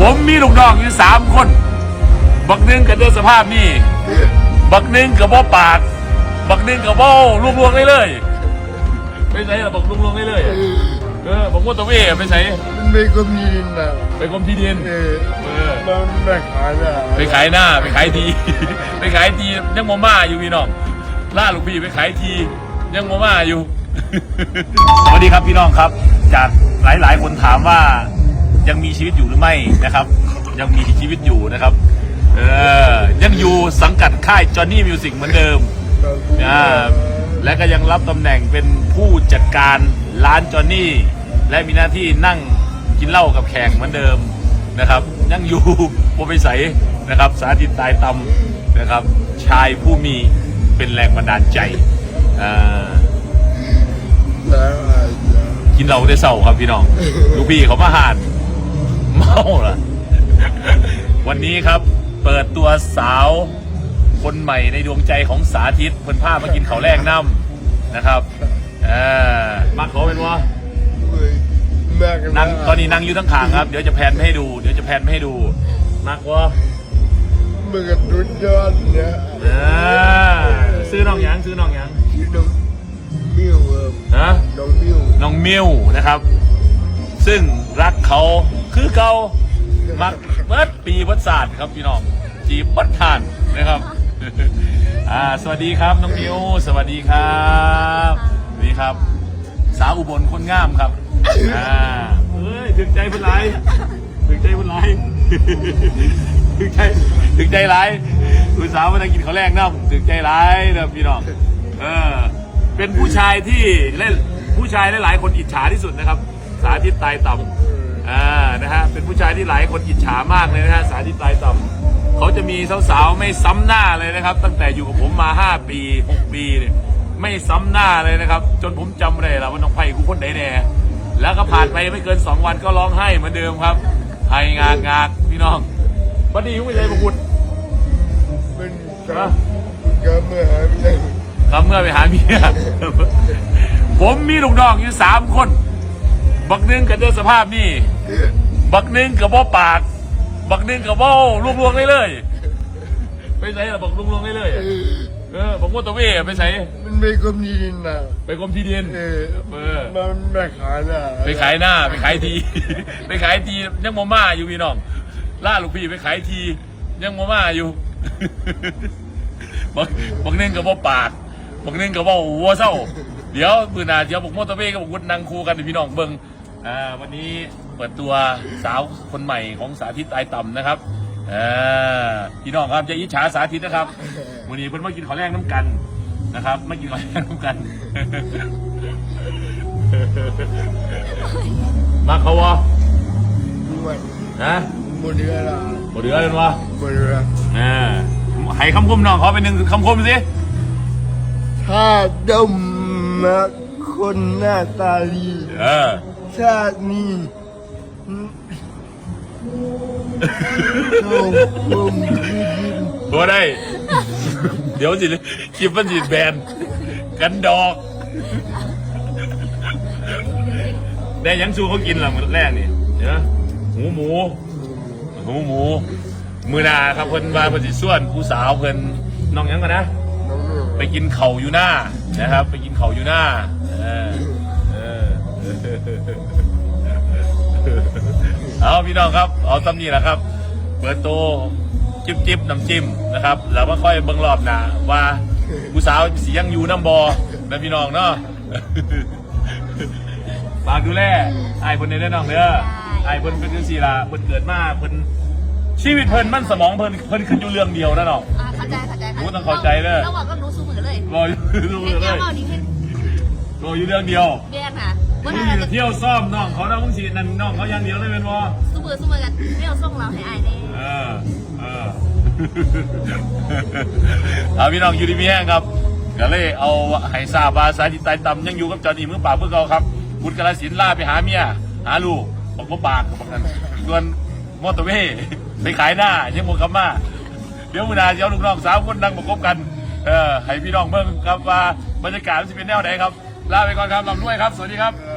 ผมมีลูกน้องอยู่สามคน บักหนึงกับเดือสภาพนี่ บักหนึงกับบ่ปาก บักหนึงกับบ่ลวงลวงๆเลยเลยไปไหนล่ะบักลวงลวงๆเลยเลยเออบักมดตะเว่ไปไหนมันไม่ก็มีนะไปกรมที่ดิน เออเออมันไม่ขายนะไปขายหน้าไปขายที ไปขายทียังโมม่าอยู่พี่น้องล่าลูกพี่ไปขายทียังโมม่าอยู่ สวัสดีครับพี่น้องครับ จากหลายๆคนถามว่า ยังมีชีวิตอยู่หรือไม่นะครับ ยังมีชีวิตอยู่นะครับ เออยังอยู่สังกัดค่ายจอห์นนี่มิวสิกเหมือนเดิมอ่าและก็ยังรับตำแหน่งเป็นผู้จัดการร้านจอห์นนี่ และมีหน้าที่นั่งกินเหล้ากับแขกเหมือนเดิมนะครับยังอยู่โปรไปใสนะครับสาธิตตายตำนะครับชายผู้มีเป็นแรงบันดาลใจอ่าแล้วอาจจะกินเหล้าได้เศร้าครับพี่น้องลูกพี่เขามาหานเมาล่ะ วันนี้ครับเปิดตัวสาว คนใหม่ในดวงใจของสาธิตเพิ่นพามากินเขาวแรกน้ำนะครับเออมาเขาเป็นว่านั่งตอนนี้นั่งอยู่ทั้งขางครับ เดี๋ยวจะแพนไม่ให้ดู เดี๋ยวจะแพนไม่ให้ดูมากว่ามันก็ดุดยอดเนี่ยเออซื้อน้องหยังซื้อน้องหยังที่น้องมิวเออฮะน้องมิวน้องมิวนะครับ ซึ่งรักเขา คือเขามักเบิดปีวัดศาสตร์ครับพี่น้องจีบวัดทานนะครับอ่าสวัสดีครับน้องมิวสวัสดีครับสวัสดีครับ สาวอุบลคนงามครับอ่าเอ้ยถึงใจเพิ่นไรถึงใจเพิ่นไรถึงใจถึงใจร้ายคุณสาวมาได้กินข้าวแรกน้ำถึงใจร้ายนะพี่น้องเออเป็นผู้ชายที่เล่นผู้ชายหลายๆคนอิจฉาที่สุดนะครับ สาธิตตายต่ำ อ่านะฮะเป็นผู้ชายที่หลายคนอิจฉามากเลยนะฮะสาธิตตายต่ำเขาจะมีสาวๆไม่ซ้ำหน้าเลยนะครับ ตั้งแต่อยู่กับผมมา 5 ปี 6 ปีเนี่ยไม่ซ้ำหน้าเลยนะครับ จนผมจำไม่ได้แล้วว่าน้องไผ่กูคนไหนแน่แล้วก็ผ่านไปไม่เกิน 2 วันก็ร้องไห้เหมือนเดิมครับไห้งากงากพี่น้องวันนี้ยุ่งไม่ใช่บุกุฎเป็นกับกับเมื่อหาไม่ได้ครับเมื่อไปหาเมียผมมีลูกน้องอยู่สามคน บักหนึงกับเดือสภาพนี่ บักหนึงกับบ่ปาก บักหนึงกับบ่ลวงลวงๆเลยเลยไปไหนล่ะบักลวงลวงๆเลยเลยเออเออบักมดตะเว่ไปไหนมันไม่ก็มีนะไปกรมที่ดินเออเออมันไม่ขายนะไปขายหน้าไปขายที ไปขายทียังโมม่าอยู่พี่น้องล่าลูกพี่ไปขายทียังโมม่าอยู่บักบักหนึงกับบ่ปากบักหนึงกับบ่วัวเศร้าเดี๋ยวปืนหนาเดี๋ยวบอกมอเตอร์เวย์กับบอกวุฒนางคูกันให้พี่น้องเบิ่ง อ่าวันนี้เปิดตัวสาวคนใหม่ของสาธิตตายต่ำนะครับอ่าพี่น้องครับจะอิจฉาสาธิตนะครับวันนี้เพิ่นมากินข้าวแรกน้ำกันนะครับมากินข้าวแรกน้ำกัน มาเขาวะมันนะหมดเดือนละบ่เดือเลยวะหมดเดือนอ่าให้คำคมน้องเขาเป็นหนึ่งคำคมสิถ้าดมมาคนหน้าตาดีเออ ชาตินี้โอ้ผมยิ้มบ่ได้ เดี๋ยวสิคลิปมันสิแบนกันดอก ได้ยังชูเขากินหรอมื้อแรกนี่เดี๋ยวหมูหมูหมูหมู มือหนาครับเพิ่นมาเพิ่นสิส่วนผู้สาวเพิ่นน้องยังกันนะ ไปกินเข่าอยู่หน้านะครับ ไปกินเข่าอยู่หน้า เอาพี่น้องครับ เอาตำนี้แหละครับ เปิดโตจิบจิบน้ำจิ้มนะครับ แล้วก็ค่อยเบิ่งรอบหน้าว่าผู้สาวสียังอยู่น้ำบอนะพี่น้องเนาะฝากดูแลไอ้ายเพิ่นในเด้อน้องเด้อไอ้ายเพิ่นเป็นจังซี่ล่ะเพิ่นเกิดมาเพิ่นชีวิตเพิ่นมันสมองเพิ่นเพิ่นขึ้นอยู่เรื่องเดียวนะน้องอ่าเข้าใจเข้าใจหนูต้องเข้าใจเด้อเราบอกก็รู้สูมือเลยรออยู่เรื่เรีอยกเมานี่ให้รออยู่เรื่องเดียวเรียกค่ะมึ ว่างอเรายู่จะเที่ยวซ่อมน้องเขานะมึงสีนั่นน้องเขาอย่างเดียวเลยเป็นวะสูมือสูมือกันไม่เอาส่งเราให้อายแน่เออเออเอาพี่น้องอยู่ดีมีแห้งครับก็เลยเอาไห้ซาบาสายติดตายต่ำยังอยู่กับจอนี่มือปรากเพื่อเขาครับบุญกระสินล่าไปหาเมียหาลูกบอกว่าปากบอกกันส่วนมอเตอร์เวย์ไปขายหน้ายังโมกลับมาเดี๋ยวมือหนาจะเอาลูกน้องสาวคนดังประกบกันเออให้พี่น้องเบิ่งครับว่าบรรยากาศมันจะเป็นแนวไหนครับลาไปก่อนครับลำด้วยครับ สวัสดีครับเอ